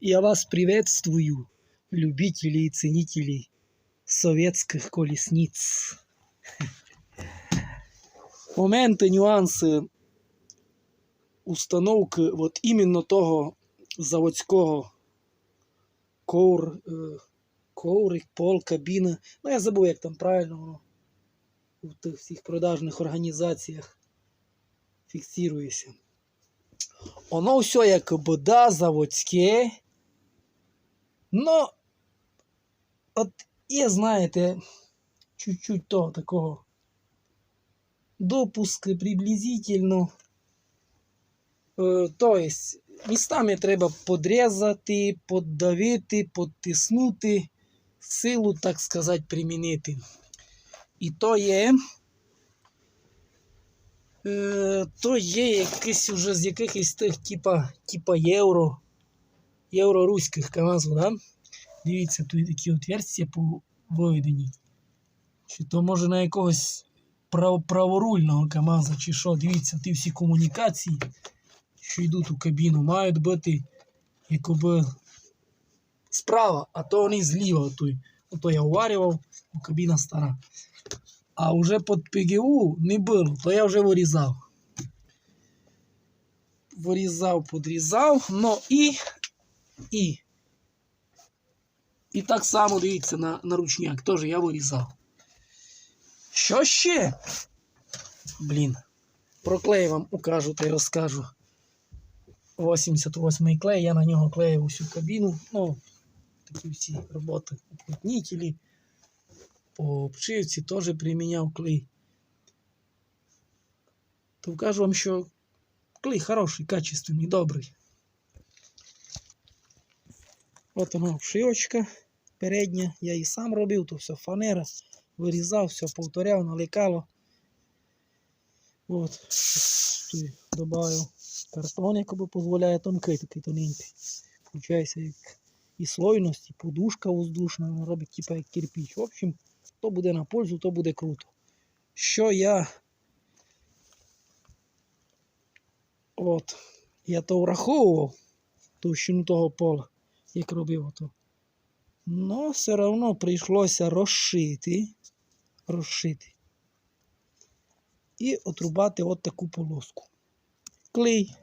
Я вас приветствую, любители и ценители советских колесниц. Моменти, нюанси установки от іменно того заводського ковр, е, коврик, пол, кабіна. Ну, я забув, як там правильно воно в тих всіх продажних організаціях фіксується. Воно все як бода заводське. Ну, от є, знаєте, чуть-чуть того такого допуска приблизительно. То есть, містами треба подрізати, подавити, подтиснути, силу, так сказати, примінити. І то є. Е, то є якийсь уже з якихось тих, типа, типа євро, євроруських КАМАЗу, да? Дивіться, тут такі отверстия по виведені. Чи то може на якогось прав, праворульного КАМАЗа, чи що, дивіться, ті всі комунікації, що йдуть у кабіну, мають бути якоби справа, а то вони зліва. Той. Ото я уварював, бо кабіна стара. А вже під ПГУ не було, то я вже вирізав. Вирізав, подрізав, ну і. І. І так само дивіться на, на ручняк, теж я вирізав. Що ще? Блін. Про клей вам укажу та й розкажу. 88-й клей, я на нього клеїв усю кабіну. Ну, такі всі роботи. Уплотнителі. По обшивці теж приміняв клей. То кажу вам, що клей хороший, качественний, добрий. От вона обшивочка передня. Я її сам робив, то все фанера. Вирізав, все повторяв, наликало. От, тут добавив картон, який дозволяє тонкий, такий тоненький. Получається, як і слойність, і подушка воздушна, вона робить типа як кирпич. В общем, то буде на пользу, то буде круто. Що я. От, я то враховував товщину того пола, як робив ото. Но все одно прийшлося розшити, розшити і отрубати от таку полоску. Клей.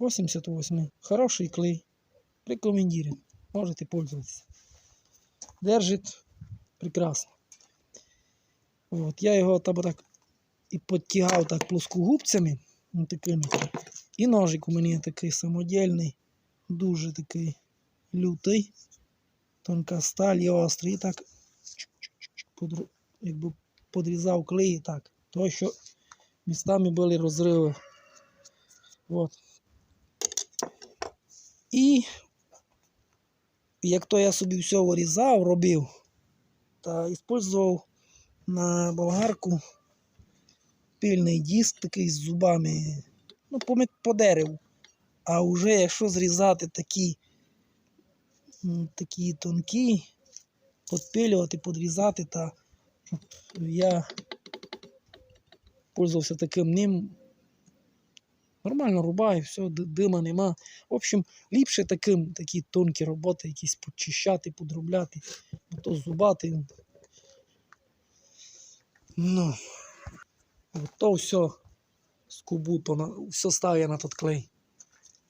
88. Хороший клей. Рекомендуем. Можете пользоваться. Держит прекрасно. От, я його там так і підтягав так плоскогубцями. Ну, такими. І ножик у мене такий самодільний, дуже такий лютий. Тонка сталь і острий. І так якби подрізав клей так. То, що містами були розриви. От. І як то я собі все вирізав, робив, та використовував на болгарку пильний диск такий з зубами, ну, по, дереву. А вже якщо зрізати такі, такі тонкі, підпилювати, підрізати, та я пользувався таким ним. Нормально рубаю, все, дима нема. В общем, ліпше таким, такі тонкі роботи, якісь почищати, подробляти, а то зубати. Ну, от то все скубу, то на, все ставлю на тот клей.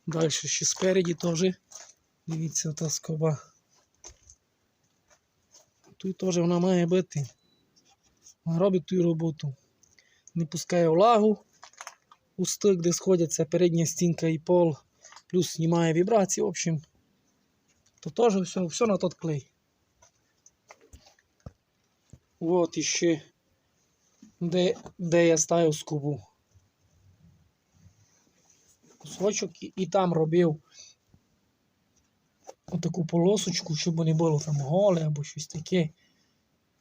Далі ще спереді теж. Дивіться, та скоба. Тут теж вона має. Вона робить ту роботу. Не пускає влагу у стик, де сходяться передня стінка і пол, плюс знімає вібрації, в общем, то теж все, все на тот клей. Вот іще, де, де я ставив скобу. Кусочок і, і там робив отаку полосочку, щоб не було там голе або щось таке.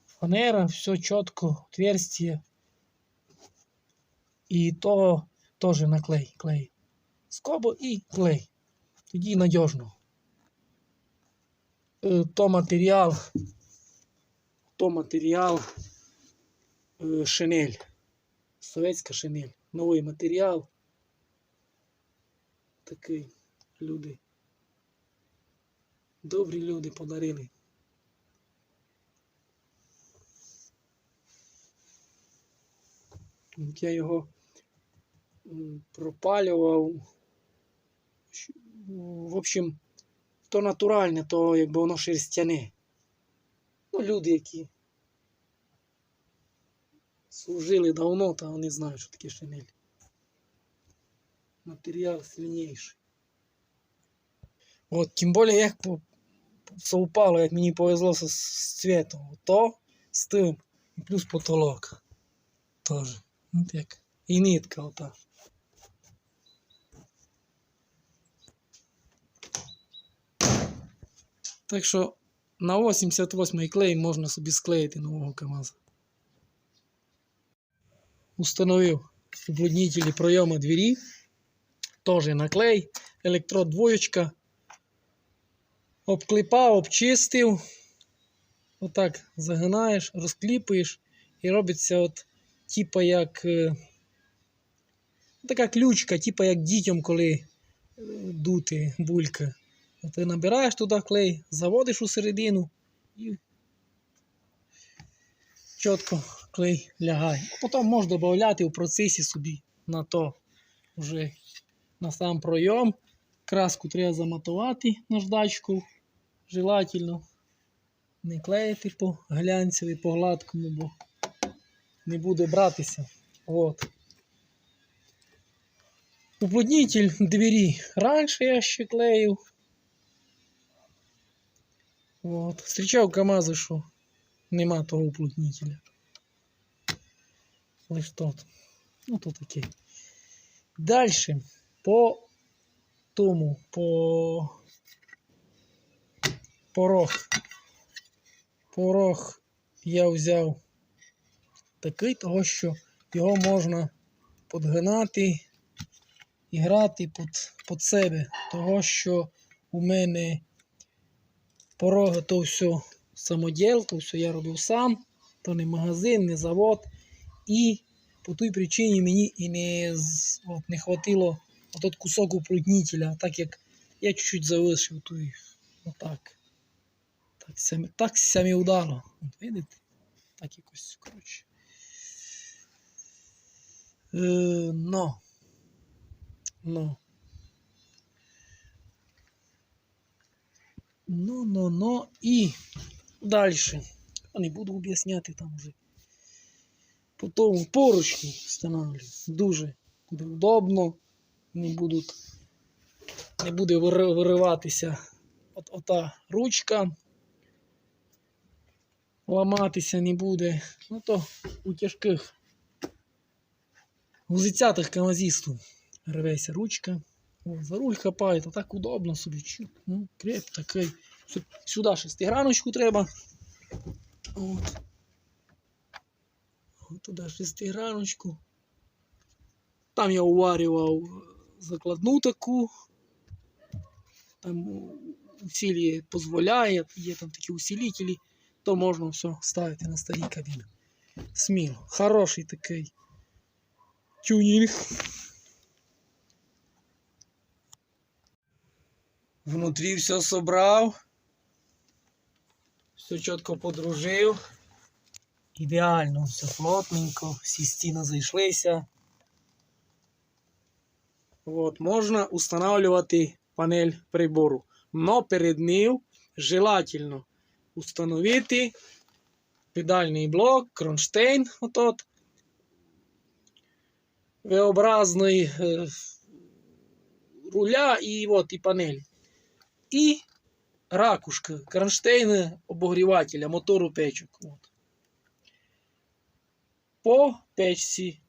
Фанера, все чітко, отверстие. І то теж на клей, клей. Скобу і клей. Тоді надіжно. Е, То матеріал, то матеріал шинель. Советська шинель. Новий матеріал. Такий люди. Добрі люди подарили. Я його пропалював. В общем, то натуральне, то якби воно шерстяне. Ну, люди, які служили давно, та вони знають, що таке шинель. Матеріал сильніший. От, тим більше, як по- совпало, як мені повезло з, з цвітом. То з тим. І плюс потолок. Тоже. От як. І нитка ота. Так що на 88-й клей можна собі склеїти нового КАМАЗа. Установив уплотнителі пройома двері. Тоже на клей. Електрод двоєчка. Обклепав, обчистив. Отак загинаєш, розкліпуєш і робиться от типа як е, така ключка, типа як дітям, коли е, дути булька. Ти набираєш туди клей, заводиш у середину і чітко клей лягає. А потім можеш додати у процесі собі на то вже на сам пройом. Краску треба заматувати наждачку. Желательно не клеїти по глянцеві, по гладкому, бо не буде братися. От. Уплотнитель двері раніше я ще клеїв. От. Встрічав КАМАЗи, що нема того уплотнителя. Лиш тут. Ну, то таке. Дальше. По тому, по порог. Порог я взяв такий, того що його можна подгинати і грати під, під себе. Того що у мене пороги то все самоділ, то все я робив сам, то не магазин, не завод. І по той причині мені і не, от, не хватило отот кусок уплотнителя, так як я чуть-чуть залишив той отак. Так самі, так самі удало. От видите? Так якось, коротше. Е, но. Но. Ну, но, но і далі. Не буду об'ясняти там вже. Потім поручні встановлюю. Дуже удобно. Не будуть, не буде вириватися от, ота ручка. Ламатися не буде. Ну то у тяжких гузицятих камазісту рветься ручка. О, за руль хапає, то так удобно собі. Ну, креп такий. Сюди шестиграночку треба. От. От туди шестиграночку. Там я уварював закладну таку. Там усилие дозволяє, є там такі усилителі, то можна все ставити на старій кабіні. Сміло. Хороший такий тюнінг. Внутрі все собрав. Все чітко подружив. Ідеально, все плотненько, всі стіни зайшлися. От, можна устанавливати панель прибору. Но перед ним желательно установити педальний блок, кронштейн, отот, V-образний е, руля і, от, і панель. І ракушка, кронштейни обогрівателя, мотору печок. От. По печці.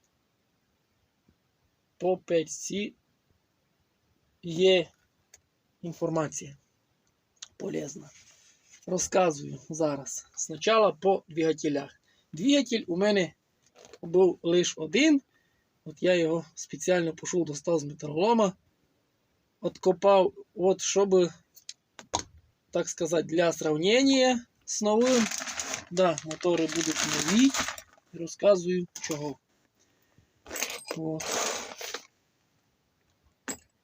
По печці є інформація полезна. Розказую зараз. Спочатку по двигателях. Двигатель у мене був лише один. От я його спеціально пішов, достав з металолома, откопав, от щоб, так сказати, для сравнення з новим. Да, мотори будуть нові. Розказую чого. От.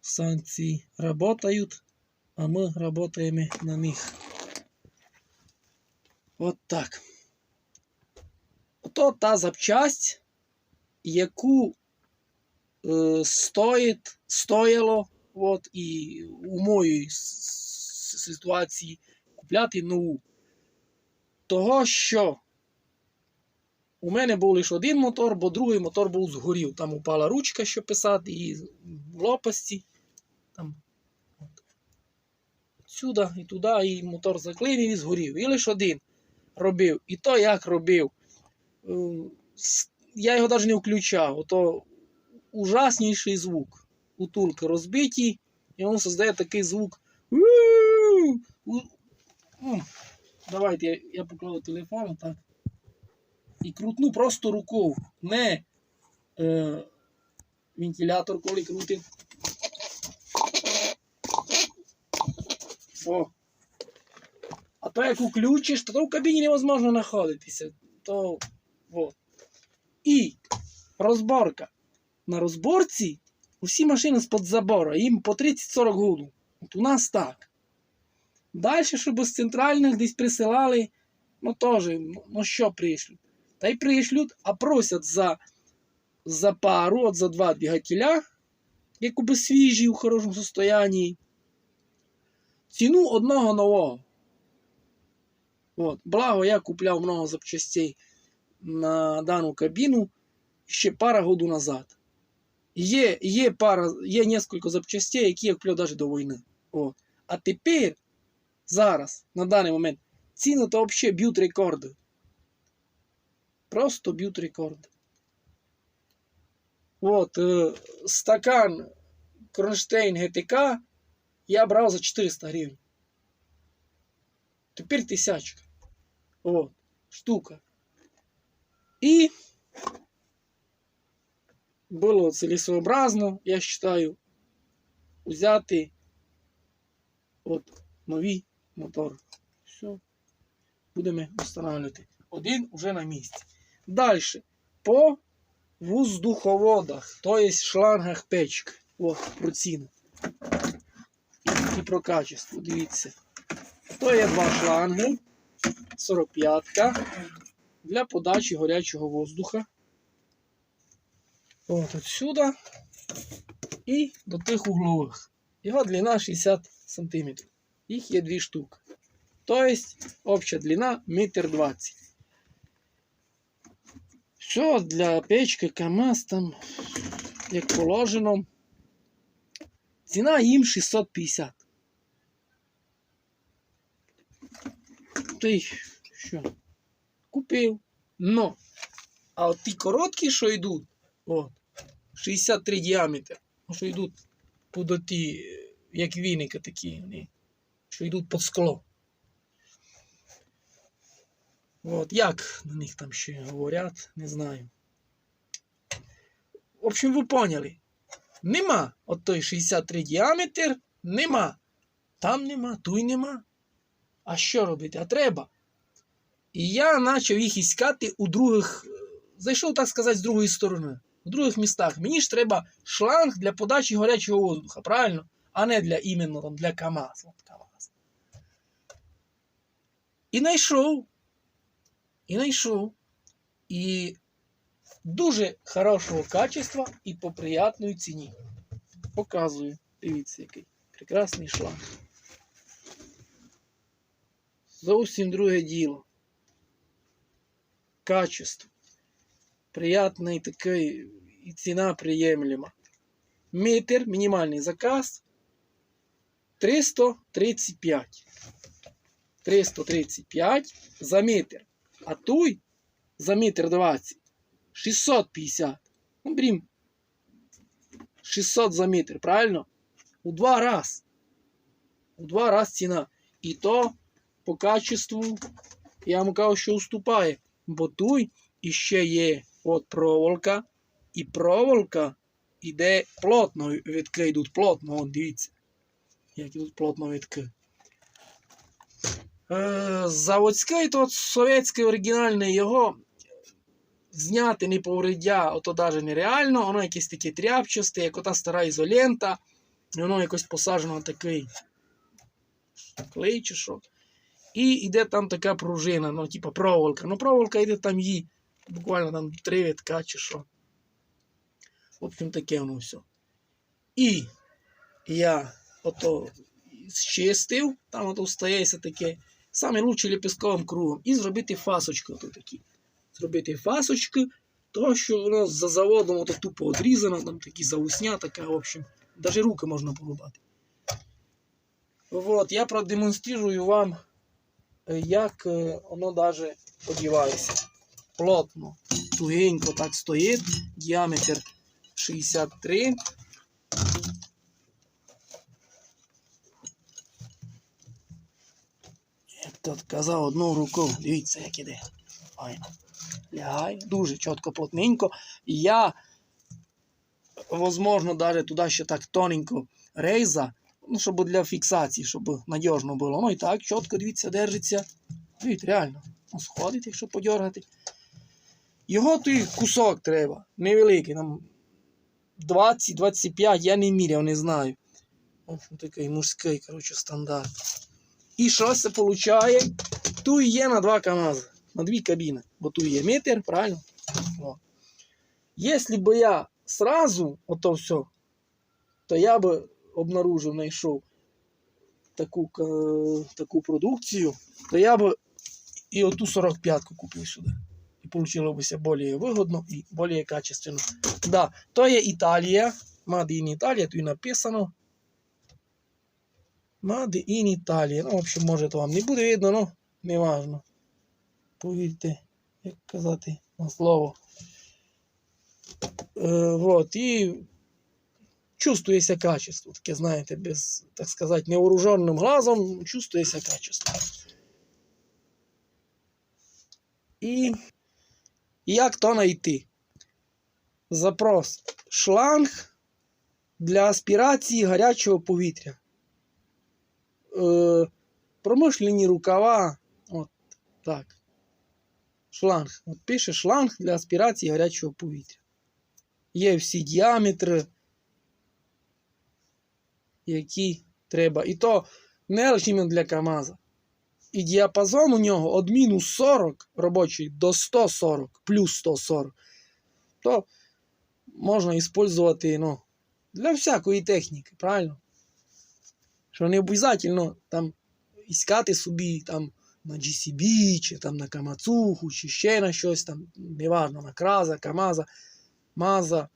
З станції працюють, а ми працюємо на них. От так. Ото та запчасть, яку е, стоїть, стояло от, і у моїй ситуації купляти нову. Того, що у мене був лише один мотор, бо другий мотор був згорів. Там упала ручка, що писати, і лопасті. Там, от. Сюди і туди, і мотор заклинив і згорів. І лише один робив. І то як робив. Е, Я його навіть не включав. Ото ужасніший звук. Утулки розбиті, і він создає такий звук. Давайте я покладу телефон так. І крутну просто рукою. Не е, вентилятор, коли крутить. О. А то як включиш, то, то в кабіні невозможно знаходитися. То вот. І розборка. На розборці усі машини з-під забору, їм по 30-40 гуду. От у нас так. Далі, щоб з центральних десь присилали, ну теж, ну що пришлють? Та й пришлють, а просять за, за пару, от за два двигателя, якби свіжі у хорошому состоянні. Ціну одного нового. От. Благо, я купляв много запчастей на дану кабіну ще пара году назад. Є, є пара, є несколько запчастей, які я купляв навіть до війни. О. А тепер, зараз, на даний момент, ціни то взагалі б'ють рекорди. Просто б'ють рекорди. От, е, стакан Кронштейн ГТК я брав за 400 гривень. Тепер тисячка. От, штука. І було целесообразно, я вважаю, взяти от новий мотор. Все. Будемо встановлювати. Один уже на місці. Далі. По воздуховодах, тобто шлангах печки. От, про ціну. І, про качество. Дивіться. То є два шланги. 45-ка для подачі гарячого воздуха. От отсюда і до тих углових. Його длина 60 см. Їх є дві штуки. Тобто обща длина 1,20 м. Все для печки КАМАЗ там, як положено. Ціна їм 650. Ти що? Купив. Но. А от ті короткі, що йдуть, от, 63 діаметр, що йдуть під ті, як віники такі, що йдуть під скло. От, як на них там ще говорять, не знаю. В общем, ви поняли. Нема от той 63 діаметр, нема. Там нема, туй нема. А що робити? А треба. І я почав їх іскати у других, зайшов, так сказати, з другої сторони, у других містах. Мені ж треба шланг для подачі гарячого воздуха, правильно? А не для іменно там, для КАМАЗ. От КАМАЗ. І знайшов. І знайшов. І дуже хорошого качества і по приятної ціні. Показую. Дивіться, який прекрасний шланг. Зовсім друге діло. Качество. Приятний такий і ціна приємлема. Метр, мінімальний заказ 335. 335 за метр. А той за метр 20 650. Ну, брім. 600 за метр, правильно? У два раз. У два раз ціна. І то по качеству, я вам кажу, що уступає. Бо тут іще є от проволока, і проволока іде плотно, витки йдуть плотно, он дивіться. Як ідуть плотно витки. Е, заводський, то совєтський оригінальний його зняти не повредя, ото навіть нереально, воно якесь таке тряпчасте, як ота стара ізолента. І воно якось посаджено на такий клей чи що. І йде там така пружина, ну, типа проволока. Ну, проволока йде там її, буквально там три вітка чи що. В общем, таке воно все. І я ото зчистив, там ото встається таке, саме лучше ліпістковим кругом. І зробити фасочку такі. Зробити фасочки, то що воно за заводом ото тупо одрізано, там такі заусня, така, в общем, навіть руки можна порубати. Вот, я продемонструю вам, е, як е, воно даже одівається. Плотно, тугенько так стоїть, діаметр 63. Казав одну руку, дивіться, як іде. Файно. Лягай, дуже чітко, плотненько. Я, возможно, даже туди ще так тоненько рейза, ну, щоб для фіксації, щоб надіжно було. Ну і так, чітко, дивіться, держиться. Дивіться, реально. Ну, сходить, якщо подергати. Його той кусок треба, невеликий, там 20-25, я не міряв, не знаю. Ось такий мужський, коротше, стандарт. І що це виходить? Тут є на два КАМАЗи, на дві кабіни. Бо тут є метр, правильно? О. Якщо б я сразу ото все, то я би обнаружив, знайшов таку, таку продукцію, то я би і оту 45-ку купив сюди. І вийшло б більш вигодно і більш качественно. Да, то є Італія. In Italia, тут написано. Made in Italia. Ну, в общем, може, то вам не буде видно, ну, не важно. Повірте, як казати на слово. Е, вот, і чувствується качество. Таке, знаєте, без, так сказати, невооруженим глазом чувствується качество. І як то знайти? Запрос. Шланг для аспірації гарячого повітря. Е, промишлені рукава. От так. Шланг. От пише шланг для аспірації гарячого повітря. Є всі діаметри, які треба. І то не лише для КАМАЗа. І діапазон у нього від мінус 40 робочий до 140, плюс 140. То можна використовувати ну, для всякої техніки, правильно? Що не обов'язково там іскати собі там на GCB, чи там на Камацуху, чи ще на щось там, неважно, на Краза, Камаза, Маза.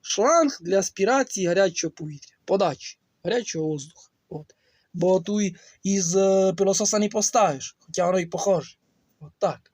Шланг для аспірації гарячого повітря, подачі гарячого воздуха. От. Бо тут із е, пилососа не поставиш, хоча воно і похоже. От так.